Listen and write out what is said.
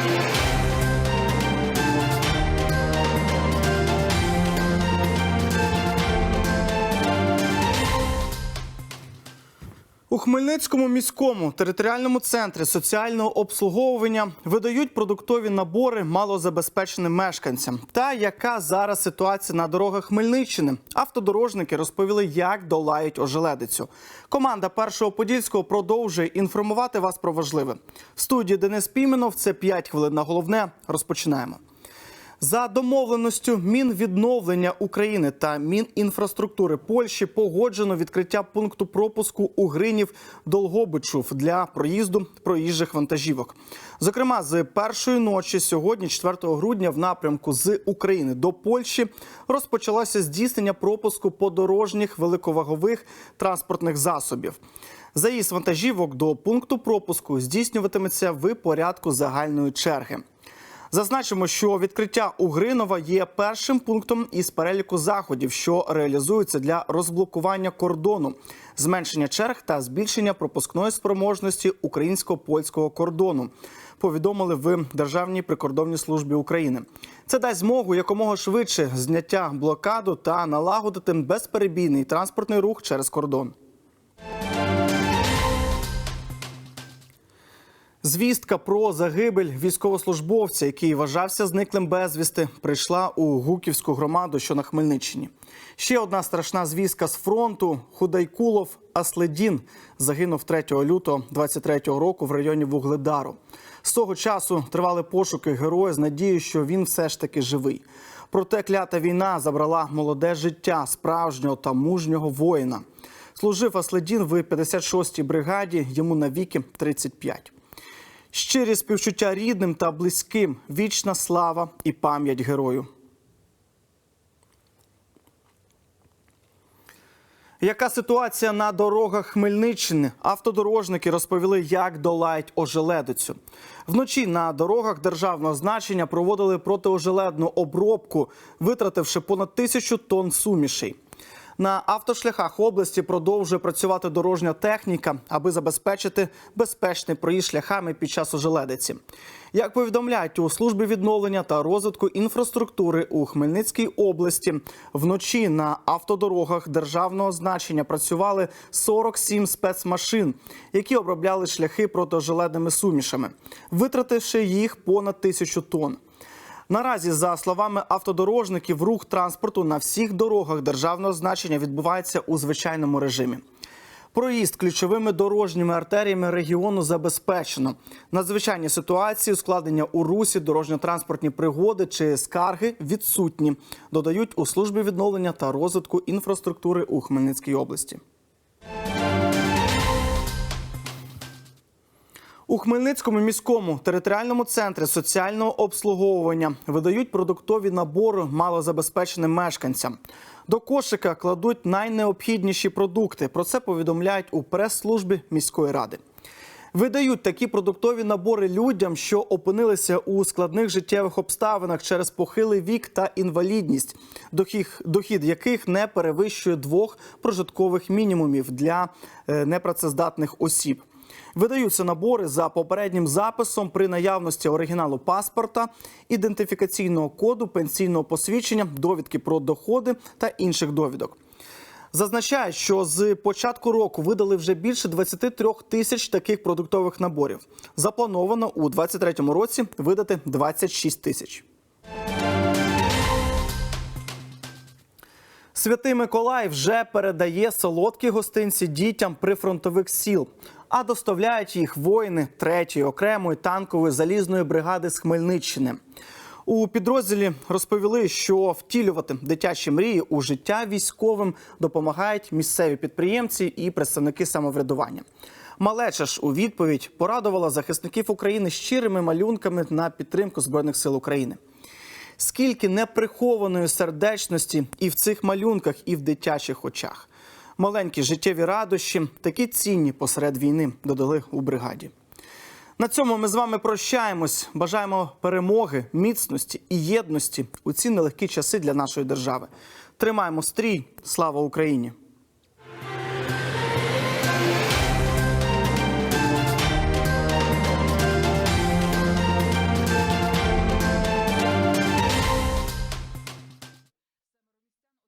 Bye. У Хмельницькому міському територіальному центрі соціального обслуговування видають продуктові набори малозабезпеченим мешканцям. Та яка зараз ситуація на дорогах Хмельниччини? Автодорожники розповіли, як долають ожеледицю. Команда першого подільського продовжує інформувати вас про важливе. В студії Денис Піменов. Це 5 хвилин на головне. Розпочинаємо. За домовленістю Мінвідновлення України та Мінінфраструктури Польщі погоджено відкриття пункту пропуску у Гринів Долгобичув для проїзду проїжджих вантажівок. Зокрема, з першої ночі сьогодні, 4 грудня, в напрямку з України до Польщі розпочалося здійснення пропуску подорожніх великовагових транспортних засобів. Заїзд вантажівок до пункту пропуску здійснюватиметься в порядку загальної черги. Зазначимо, що відкриття Угринова є першим пунктом із переліку заходів, що реалізуються для розблокування кордону, зменшення черг та збільшення пропускної спроможності українсько-польського кордону. Повідомили в Державній прикордонній службі України. Це дасть змогу якомога швидше зняття блокаду та налагодити безперебійний транспортний рух через кордон. Звістка про загибель військовослужбовця, який вважався зниклим безвісти, прийшла у Гуківську громаду, що на Хмельниччині. Ще одна страшна звістка з фронту: Худайкулов Аследін загинув 3 лютого 23-го року в районі Вугледару. З того часу тривали пошуки героя з надією, що він все ж таки живий. Проте клята війна забрала молоде життя справжнього та мужнього воїна. Служив Аследін в 56-й бригаді, йому навіки 35. Щирі співчуття рідним та близьким, вічна слава і пам'ять герою. Яка ситуація на дорогах Хмельниччини? Автодорожники розповіли, як долають ожеледицю. Вночі на дорогах державного значення проводили протиожеледну обробку, витративши понад тисячу тонн сумішей. На автошляхах області продовжує працювати дорожня техніка, аби забезпечити безпечний проїзд шляхами під час ожеледиці. Як повідомляють у службі відновлення та розвитку інфраструктури у Хмельницькій області, вночі на автодорогах державного значення працювали 47 спецмашин, які обробляли шляхи протиожеледними сумішами, витративши їх понад тисячу тонн. Наразі, за словами автодорожників, рух транспорту на всіх дорогах державного значення відбувається у звичайному режимі. Проїзд ключовими дорожніми артеріями регіону забезпечено. Надзвичайні ситуації, ускладнення у русі, дорожньо-транспортні пригоди чи скарги відсутні, додають у службі відновлення та розвитку інфраструктури у Хмельницькій області. У Хмельницькому міському територіальному центрі соціального обслуговування видають продуктові набори малозабезпеченим мешканцям. До кошика кладуть найнеобхідніші продукти. Про це повідомляють у прес-службі міської ради. Видають такі продуктові набори людям, що опинилися у складних життєвих обставинах через похилий вік та інвалідність, дохід, яких не перевищує двох прожиткових мінімумів для е, непрацездатних осіб. Видаються набори за попереднім записом при наявності оригіналу паспорта, ідентифікаційного коду, пенсійного посвідчення, довідки про доходи та інших довідок. Зазначають, що з початку року видали вже більше 23 тисяч таких продуктових наборів. Заплановано у 2023 році видати 26 тисяч. Святий Миколай вже передає солодкі гостинці дітям прифронтових сіл, а доставляють їх воїни 3-ї окремої танкової залізної бригади з Хмельниччини. У підрозділі розповіли, що втілювати дитячі мрії у життя військовим допомагають місцеві підприємці і представники самоврядування. Малеча ж у відповідь порадувала захисників України щирими малюнками на підтримку збройних сил України. Скільки неприхованої сердечності і в цих малюнках, і в дитячих очах. Маленькі життєві радощі, такі цінні посеред війни, додали у бригаді. На цьому ми з вами прощаємось. Бажаємо перемоги, міцності і єдності у ці нелегкі часи для нашої держави. Тримаємо стрій. Слава Україні!